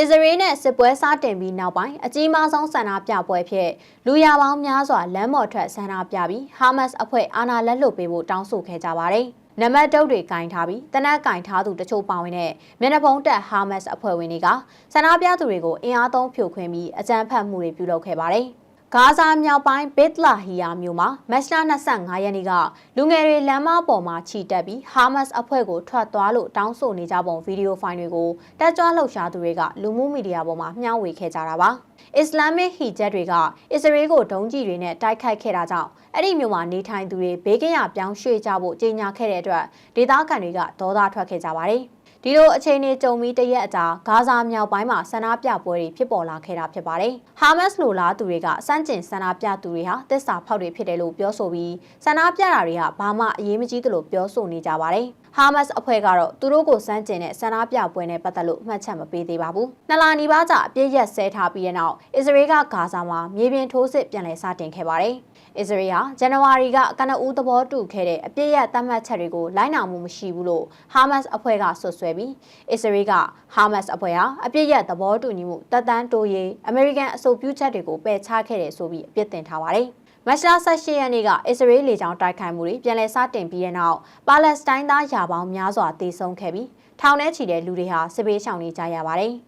အစ္စရေးနဲ့စစ်ပွဲစတင်ပြီးနောက်ပိုင်းအကြီးမားဆုံးဆန္ဒပြပွဲဖြစ်လူရပေါင်းများစွာလမ်းပေါ်ထွက်ဆန္ဒပြပြီးဟာမတ်စ်အဖွဲ့အာဏာလက်လွတ်ပေးဖို့တောင်းဆိုခဲ့ကြပါတယ်။နံပါတ်တုပ်တွေကင်ထားပြီးတနက်ကင်ထားသူတချို့ပါဝင်တဲ့မျက်နှာဖုံးတက်ဟာမတ်စ်အဖွဲ့ဝင်တွေကဆန္ဒပြသူတွေကိုအင်အားသုံးဖြိုခွင်းပြီးအကြမ်းဖက်မှုတွေပြုလုပ်ခဲ့ပါတယ်။ ဂါဇာမြောက်ပိုင်းဘစ်လာဟီယာမြို့မှာမတ်လ25ရက်နေ့ကလူငယ်တွေလမ်းမပေါ်မှာခြိတက်ပြီးဟာမတ်စ်အဖွဲ့ကိုထွက်သွားလို့တောင်းဆိုနေကြပုံဗီဒီယိုဖိုင်တွေကိုတက်ကြွလှုပ်ရှားသူတွေကလူမှုမီဒီယာပေါ်မှာမျှဝေခဲ့ကြတာပါအစ္စလာမစ်ဟီဂျက်တွေကအစ္စရေးကိုဒုံးကျည်တွေနဲ့တိုက်ခိုက်ခဲ့တာကြောင့်အဲ့ဒီမြို့မှာနေထိုင်သူတွေဘေးကင်းရာပြောင်းရွှေ့ကြဖို့ကြေညာခဲ့တဲ့အတွက်ဒေသခံတွေကဒေါသထွက်ခဲ့ကြပါတယ်။ ဒီလိုအခြေအနေကြုံပြီးတရက်အကြာဂါဇာမြောက်ပိုင်းမှာဆန္ဒပြပွဲတွေဖြစ်ပေါ်လာခဲ့တာဖြစ်ပါတယ်။ဟာမတ်စ်လိုလားသူတွေကစန့်ကျင်ဆန္ဒပြသူတွေဟာတစ္ဆာဖောက်တွေဖြစ်တယ်လို့ပြောဆိုပြီးဆန္ဒပြတာတွေကဘာမှအရေးမကြီးသလိုပြောဆိုနေကြပါတယ်။ဟာမတ်စ်အဖွဲ့ကတော့သူတို့ကိုစန့်ကျင်တဲ့ဆန္ဒပြပွဲနဲ့ပတ်သက်လို့မှတ်ချက်မပေးသေးပါဘူး။နှစ်လနီးပါးကြာအပြည့်ရက်ဆဲထားပြီးတဲ့နောက်အစ္စရေးကဂါဇာမှာမြေပြင်ထိုးစစ်ပြန်လည်စတင်ခဲ့ပါတယ်။အစ္စရေးဟာဇန်နဝါရီကကနဦးသဘောတူခဲ့တဲ့အပြည့်ရသတ်မှတ်ချက်တွေကိုလိုက်နာမှုမရှိဘူးလို့ဟာမတ်စ်အဖွဲ့ကဆွဆွဲပြီးအစ္စရေးကဟာမတ်စ်အဖွဲ့ဟာအပြည့်ရသဘောတူညီမှုတပ်တန်းတိုးရေးအမေရိကန်အဆိုပြုချက်တွေကိုပယ်ချခဲ့တယ်ဆိုပြီးအပြစ်တင်ထားပါတယ်။ မတ်လ18ရက်နေ့ကအစ္စရေးလေကြောင်းတိုက်ခိုက်မှုတွေပြန်လည်စတင်ပြီးတဲ့နောက်ပါလက်စတိုင်းသားယာပေါင်းများစွာတေဆုံးခဲ့ပြီးထောင်ထဲချီတဲ့လူတွေဟာစစ်ဘေးရှောင်နေကြရပါတယ်။